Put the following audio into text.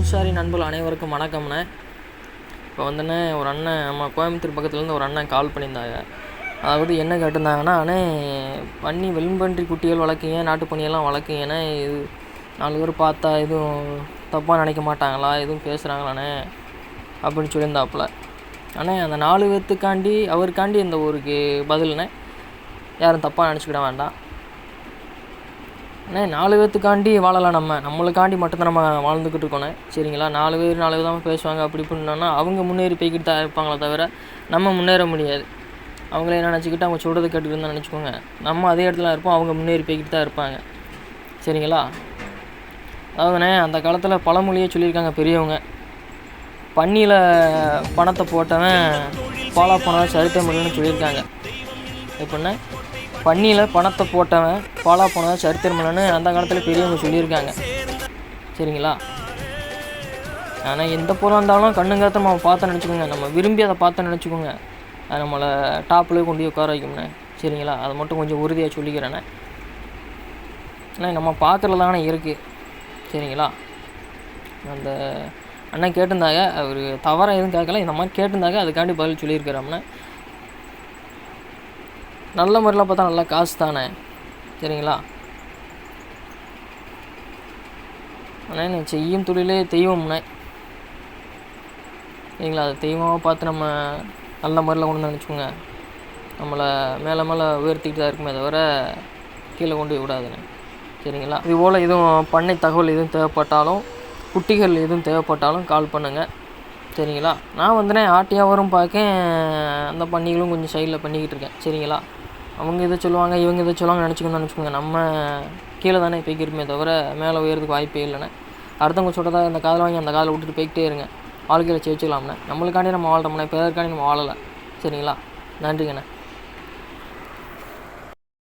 சம்சாரி நண்பர்கள் அனைவருக்கும் வணக்கம்ண்ணே. இப்போ வந்துண்ணே ஒரு அண்ணன் நம்ம கோயம்புத்தூர் பக்கத்துலேருந்து ஒரு அண்ணன் கால் பண்ணியிருந்தாங்க. அதாவது என்ன கேட்டிருந்தாங்கன்னா அண்ணே பண்ணி வெண்பன்றி குட்டிகள் வளர்க்கீங்க நாட்டுப்பண்ணியெல்லாம் பன்னியெல்லாம் இது நாலு பேர் பார்த்தா எதுவும் தப்பாக நினைக்க மாட்டாங்களா? எதுவும் பேசுகிறாங்களாண்ணே அப்படின்னு சொல்லியிருந்தாப்புல. அண்ணே அந்த நாலு பேர்த்துக்காண்டி அவருக்காண்டி இந்த ஊருக்கு பதில்ண்ணே. யாரும் தப்பாக நினச்சிக்கிட வேண்டாம். அண்ணே நாலு பேர்த்துக்காண்டி வாழலாம் நம்ம. நம்மளுக்காண்டி மட்டும்தான் நம்ம வாழ்ந்துக்கிட்டு இருக்கோண்ணே சரிங்களா? நாலு பேர் நாலு விதமாக பேசுவாங்க. அப்படி இப்படின்னா அவங்க முன்னேறி போய்கிட்டு தான் இருப்பாங்களே தவிர நம்ம முன்னேற முடியாது. அவங்களே என்ன நினச்சிக்கிட்டு அவங்க சொல்கிறது கேட்டுக்கிட்டு இருந்தால் நினச்சிக்கோங்க. நம்ம அதே இடத்துல இருப்போம் அவங்க முன்னேறி போய்கிட்டு தான் இருப்பாங்க. சரிங்களா? அதாவதுண்ணே அந்த காலத்தில் பழமொழியே சொல்லியிருக்காங்க பெரியவங்க. பன்னியில் பணத்தை போட்டவன் பாலா போனவன் சரித்திரம் இல்லைன்னு சொல்லியிருக்காங்க. எப்படின்னா பன்னியில் பணத்தை போட்டவன் பாலா போனவன் சரித்திரம் அந்த காலத்தில் பெரியவங்க சொல்லியிருக்காங்க. சரிங்களா? ஆனால் எந்த பொருளாக இருந்தாலும் கண்ணுங்கிறத நம்ம பார்த்து நினச்சிக்கோங்க. நம்ம விரும்பி அதை பார்த்து நினச்சிக்கோங்க. அது நம்மளை டாப்பில் கொண்டு போய் உட்கார வைக்கும்ண்ணே சரிங்களா? அதை மட்டும் கொஞ்சம் உறுதியாக சொல்லிக்கிறேண்ணே ஏன்னா நம்ம பார்க்குறது தானே இருக்குது சரிங்களா? அந்த அண்ணன் கேட்டிருந்தாங்க அவர் தவறாக எதுவும் கேட்கல. இந்த மாதிரி கேட்டிருந்தாங்க அதுக்காண்டி பதில் சொல்லியிருக்கிறோம்னா நல்ல முறையில் பார்த்தா நல்லா காசு தானே? சரிங்களா? ஆனால் செய்யும் தொழிலே தெய்வம்ண்ணே சரிங்களா? அது தெய்வமாக பார்த்து நம்ம நல்ல முறையில் கொண்டு வந்து நினச்சிக்கோங்க. நம்மளை மேலே மேலே உயர்த்திக்கிட்டு தான் இருக்குமே தவிர கீழே கொண்டு போய் விடாதுண்ணே சரிங்களா? இது போல் எதுவும் பண்ணை தகவல் எதுவும் தேவைப்பட்டாலும் குட்டிகள் எதுவும் தேவைப்பட்டாலும் கால் பண்ணுங்கள் சரிங்களா? நான் வந்துனே ஆட்டியாவரும் பார்க்கேன் அந்த பண்ணிகளும் கொஞ்சம் சைடில் பண்ணிக்கிட்டு இருக்கேன். சரிங்களா? அவங்க இதை சொல்லுவாங்க இவங்க இதை சொல்லுவாங்க நினச்சிக்கணும்னு நினச்சிக்கோங்க. நம்ம கீழே தானே போய்க்கிருமே தவிர மேலே உயரதுக்கு வாய்ப்பே இல்லைண்ணே. அடுத்தவங்க சொல்கிறதா இந்த காதில் வாங்கி அந்த காதில் விட்டுட்டு போய்கிட்டே இருங்க. வாழ்க்கையில் ஜெயிச்சுக்கலாம்ண்ணே நம்மளுக்காண்டி நம்ம வாழ்கிறோம்ண்ணே பிறருக்காண்டி நம்ம வாழலை? சரிங்களா? நன்றிங்கண்ணே.